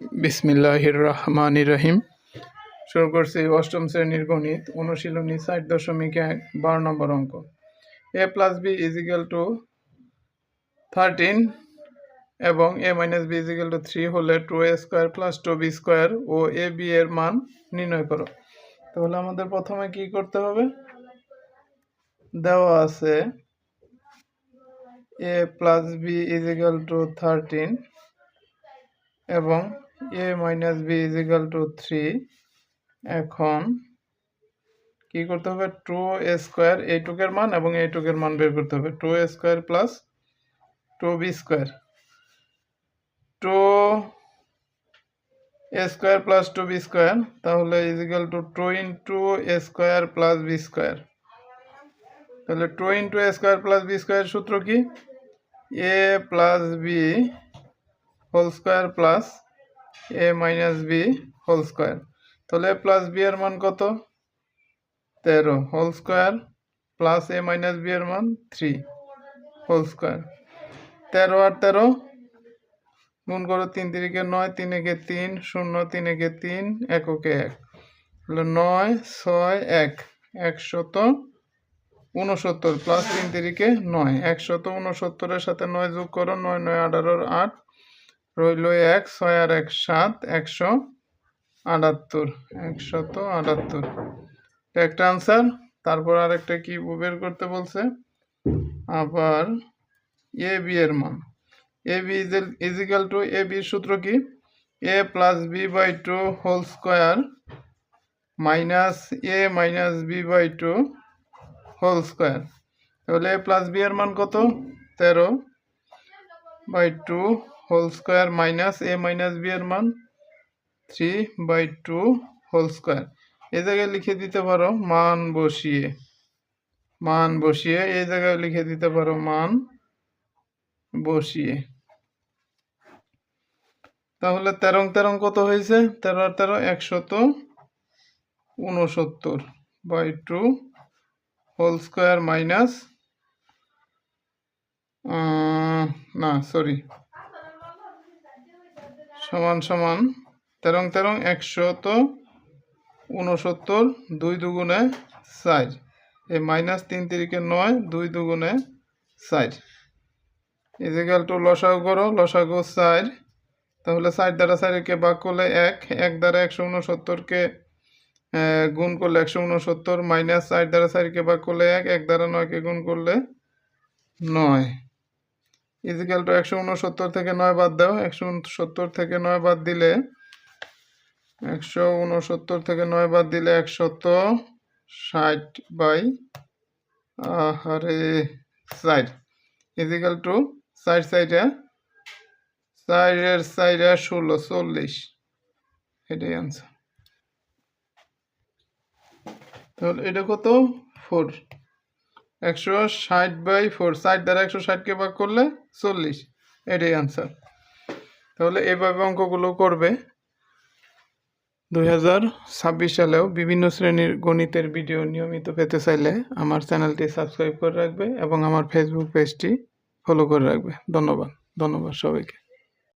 বিসমিল্লাহির রহমানির রহিম শুরু করছি অষ্টম শ্রেণির গণিত, অনুশীলনী ষাট দশমিক এক, বারো নম্বর অঙ্ক। A plus B equal to thirteen এবং A minus B equal to three হলে two A square plus two B square O A B এর মান নির্ণয় করো। তাহলে আমাদের প্রথমে কি করতে হবে? দেওয়া আছে A plus B equal to thirteen এবং A minus B equal to three এখন কি করতে হবে? টু এ স্কোয়ার এইটুকের মান এবং এইটুকের মান বের করতে হবে। Two A square plus two B square two A square plus two B square তাহলে equal to two into A square plus B square তাহলে two into A square plus B square সূত্র কি? A plus B whole square plus A minus B whole square তাহলে plus B এর মান কত? তেরো। Whole square plus A minus B এর মান থ্রি হোল স্কোয়ার তেরো আর তেরো গুণ করো তিন তিরিকে নয় তিন একে তিন, শূন্য তিন একে তিন, এককে এক। হলো নয়, ছয়, এক। একশত উনসত্তর প্লাস তিন তিরিকে নয়। একশত উনসত্তরের সাথে নয় যোগ করো, নয় নয়, আঠারোর আট। রইল এক, ছয় আর এক, সাত, একশো আটাত্তর, একশত আটাত্তর। একটা আনসার তারপর আরেকটা কি বের করতে বলছে? আবার এ বি এর মান। A B equal to A বির সূত্র কি? A plus B by two whole square minus A minus B by two whole square তাহলে এ প্লাস বি এর মান কত? তেরো by two whole square minus A minus B এর মান three by two whole square এই জায়গায় লিখে দিতে পারো মান বসিয়ে। মান বসিয়ে এই জায়গায় লিখে দিতে পারো মান বসিয়ে। তাহলে তেরং তেরং কত হয়েছে? তেরো আর তেরো একশত উনসত্তর by two whole square minus না সরি সমান সমান তেরং তেরং একশত উনসত্তর দুই দুগুণে চার এই মাইনাস তিন তিরিকে নয়, দুই দুগুণে চার ইজিক্যাল টু লসাগু করো, লসাগু চার তাহলে চার দ্বারা চারকে বাক করলে এক এক দ্বারা একশো উনসত্তরকে গুণ করলে একশো উনসত্তর মাইনাস চার দ্বারা চারকে বাক করলে এক এক দ্বারা নয়কে গুণ করলে নয়। ইজিক্যাল টু একশো উনসত্তর থেকে নয় বাদ দাও। একশো উনসত্তর থেকে নয় বাদ দিলে একশো উনসত্তর থেকে নয় বাদ দিলে একশত ষাট বাই আরে সাইড ইজিক্যাল টু সাইড সাইডে সাইডের সাইডে ষোলো, চল্লিশ। এটাই আনসার তাহলে এটা কত? ফোর একশো ষাট বাই ফোর, ষাট দ্বারা একশো ষাটকে ভাগ করলে চল্লিশ। এটাই আনসার তাহলে এভাবে অঙ্কগুলো করবে। দুই হাজার ছাব্বিশ সালেও বিভিন্ন শ্রেণির গণিতের ভিডিও নিয়মিত পেতে চাইলে আমার চ্যানেলটি সাবস্ক্রাইব করে রাখবে এবং আমার ফেসবুক পেজটি ফলো করে রাখবে। ধন্যবাদ। ধন্যবাদ সবাইকে।